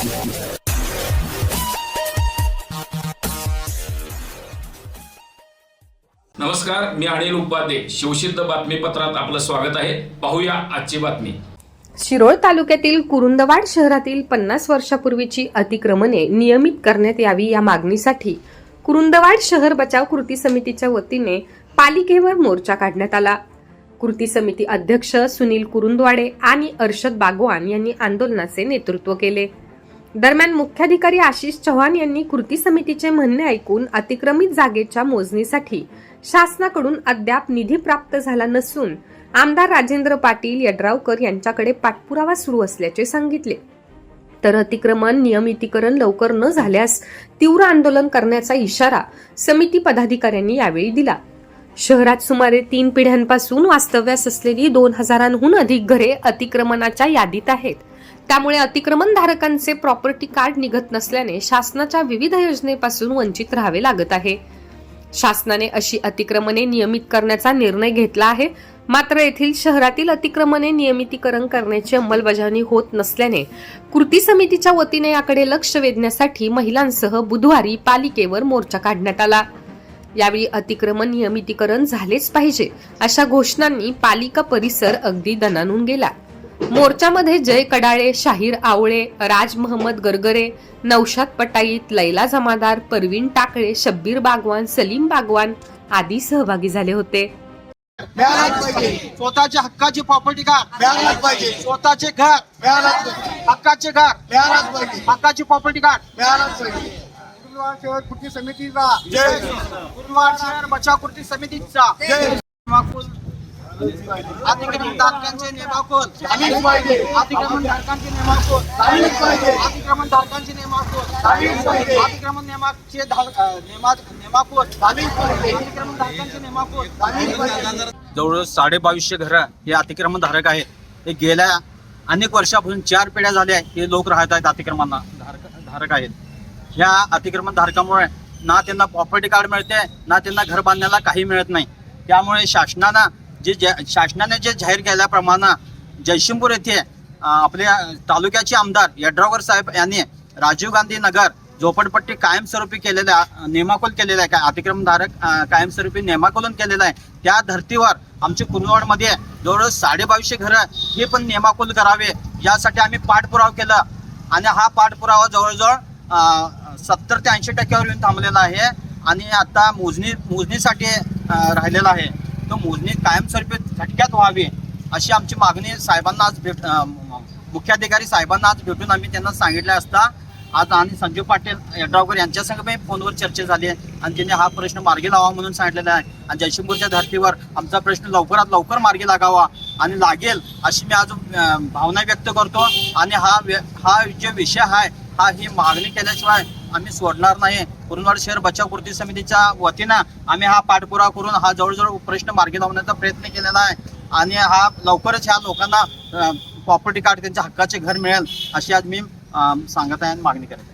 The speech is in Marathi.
नमस्कार मी अनिल उपाध्ये. शिवसिद्ध बातमीपत्रात आपलं स्वागत आहे. पाहूया आजची बातमी. शिरोळ तालुक्यातील कुरुंदवाड शहरातील पन्नास वर्षापूर्वीची अतिक्रमणे नियमित करण्यात यावी या मागणीसाठी कुरुंदवाड शहर बचाव कृती समितीच्या वतीने पालिकेवर मोर्चा काढण्यात आला. कृती समिती अध्यक्ष सुनील कुरुंदवाडे आणि अर्षद बागवान यांनी आंदोलनाचे नेतृत्व केले. दरम्यान मुख्याधिकारी आशिष चव्हाण यांनी कृती समितीचे म्हणणे ऐकून अतिक्रमित जागेच्या मोजणीसाठी शासनाकडून अद्याप निधी प्राप्त झाला नसून आमदार राजेंद्र पाटील यड्रावकर यांच्याकडे पाठपुरावा सुरू असल्याचे सांगितले. तर अतिक्रमण नियमितीकरण लवकर न झाल्यास तीव्र आंदोलन करण्याचा इशारा समिती पदाधिकाऱ्यांनी यावेळी दिला. शहरात सुमारे तीन पिढ्यांपासून वास्तव्यास असलेली दोन हजारांहून अधिक घरे अतिक्रमणाच्या यादीत आहेत. त्यामुळे अतिक्रमण धारकांचे प्रॉपर्टी कार्ड निघत नसल्याने शासनाच्या विविध योजनेपासून वंचित राहावे लागत आहे. शासनाने अशी अतिक्रमणे नियमित करण्याचा निर्णय घेतला आहे. मात्र येथील शहरातील अतिक्रमणे नियमितीकरण करण्याची अंमलबजावणी होत नसल्याने कृती समितीच्या वतीने याकडे लक्ष वेधण्यासाठी महिलांसह बुधवारी पालिकेवर मोर्चा काढण्यात आला. यावेळी अतिक्रमण नियमितीकरण झालेच पाहिजे अशा घोषणांनी पालिका परिसर अगदी दणानून गेला. मोर्चामध्ये जय कडाळे शाहीर आवळे राज महम्मद गरगरे नौशाद पटाईत लैला जमादार परवीन टाकळे शब्बीर बागवान सलीम बागवान आदी सहभागी झाले होते. स्वतःच्या हक्काची प्रॉपर्टी कार्ड मिळालाच पाहिजे. स्वतःचे घर. मिळालाच पाहिजे. हक्काचे घर. मिळालाच पाहिजे. हक्काची प्रॉपर्टी कार्ड मिळालाच पाहिजे. गुरुवार शहर कृती समितीचा. गुरुवार शहर बचाव कृती समितीचा. अतिक्रमण धारकांचे अतिक्रमण धारकांचे अतिक्रमण धारकांचे अतिक्रमण पाहिजे. अतिक्रमण धारकांचे जवळजवळ साडे बावीसशे घरं हे अतिक्रमण धारक आहेत. हे गेल्या अनेक वर्षापासून चार पिढ्या झाल्या हे लोक राहत आहेत अतिक्रमण धारक धारक आहेत. ह्या अतिक्रमण धारकामुळे ना त्यांना प्रॉपर्टी कार्ड मिळते ना त्यांना घर बांधण्याला काही मिळत नाही. त्यामुळे शासनानं जे शासनाने जे जाहीर केल्याप्रमाणे जयशिंपूर येथे आपल्या तालुक्याचे आमदार यड्रावकर साहेब यांनी राजीव गांधी नगर झोपडपट्टी कायमस्वरूपी केलेल्या अं, नियमाकुल केलेला आहे काय अतिक्रमधारक कायमस्वरूपी नियमाकुलन केलेला आहे. त्या धर्तीवर आमच्या कुनवाडमध्ये जवळजवळ साडेबावीसशे घरं हे पण नियमाकुल करावे यासाठी आम्ही पाठपुरावा केला. आणि हा पाठपुरावा जवळजवळ सत्तर ते ऐंशी टक्क्यावर येऊन थांबलेला आहे आणि आता मोजणी मोजणीसाठी राहिलेला आहे. तो मोजणी कायमस्वरूपी झटक्यात व्हावी अशी आमची मागणी साहेबांना आज भेट मुख्याधिकारी साहेबांना आज भेटून आम्ही त्यांना सांगितलं असता. आज आणि संजीव पाटील यड्रावकर यांच्या संग पण फोनवर चर्चा झाली आहे आणि त्यांनी हा प्रश्न मार्गी लावा म्हणून सांगितलेला आहे. आणि जयशिंपूरच्या धर्तीवर आमचा प्रश्न लवकरात लवकर मार्गी लागावा आणि लागेल अशी मी आज भावना व्यक्त करतो. आणि हा व्य- हा जो विषय आहे हा ही मागणी केल्याशिवाय आम्ही सोडणार नाही. कुरुंदवाड शहर बचाव कृती समितीच्या वतीनं आम्ही हा पाठपुरावा करून हा जवळजवळ प्रश्न मार्गी लावण्याचा प्रयत्न केलेला आहे. आणि हा लवकरच ह्या लोकांना प्रॉपर्टी कार्ड त्यांच्या हक्काचे घर मिळेल अशी आज मी सांगत आहे आणि मागणी करत आहे.